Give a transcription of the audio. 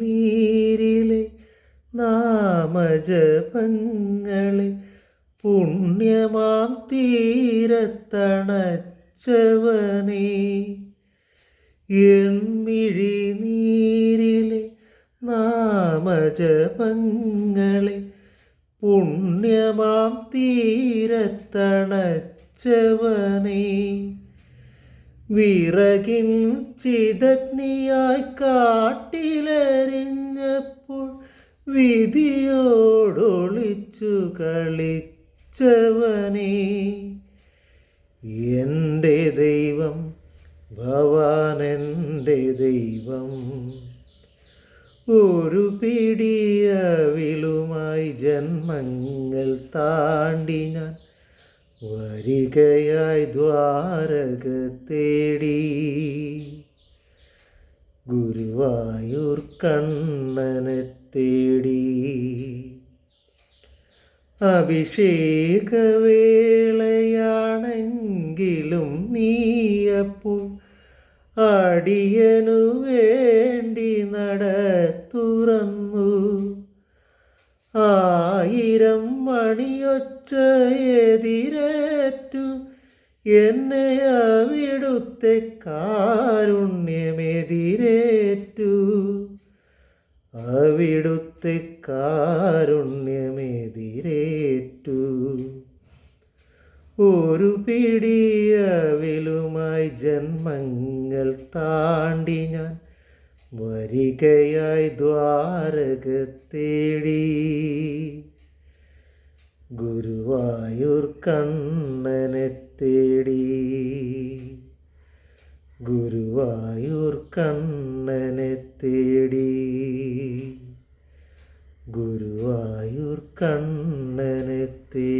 നീരിലെ നാമജപങ്ങളെ പുണ്യമാം തീരത്തണച്ചവനേ. നീരിലെ നാമജപങ്ങളെ പുണ്യമാം തീരത്തണച്ചവനേ. വിറകിൻ ചിതഗ്നിയായി കാട്ടിലരിഞ്ഞപ്പോൾ വിധിയോടൊളിച്ചു കളിച്ചവനേ. എന്റെ ദൈവം ഭവാൻ എന്റെ ദൈവം ഒരു പിടിയവിലുമായി ജന്മങ്ങൾ താണ്ടി ഞാൻ വരികയായി ദ്വാരക തേടി. ഗുരുവായൂർ കണ്ണനെ തേടി. അഭിഷേകവേളയാണെങ്കിലും നീയപ്പോൾ അടിയനു വേണ്ടി നട തുറന്നു. ആയിരം മണിയൊച്ച എതിരേറ്റു. എന്നെ അവിടുത്തെ കാരുണ്യമെതിരേറ്റു. അവിടുത്തെ കാരുണ്യമെതിരേറ്റു. ഒരു പിടിയവിലുമായി ജന്മങ്ങൾ താണ്ടി ഞാൻ വരികയായി ദ്വാരകത്തേടി. ഗുരുവായൂർ കണ്ണനെ തേടി. ഗുരുവായൂർ കണ്ണനെ തേടി. ഗുരുവായൂർ കണ്ണനെ തേടി.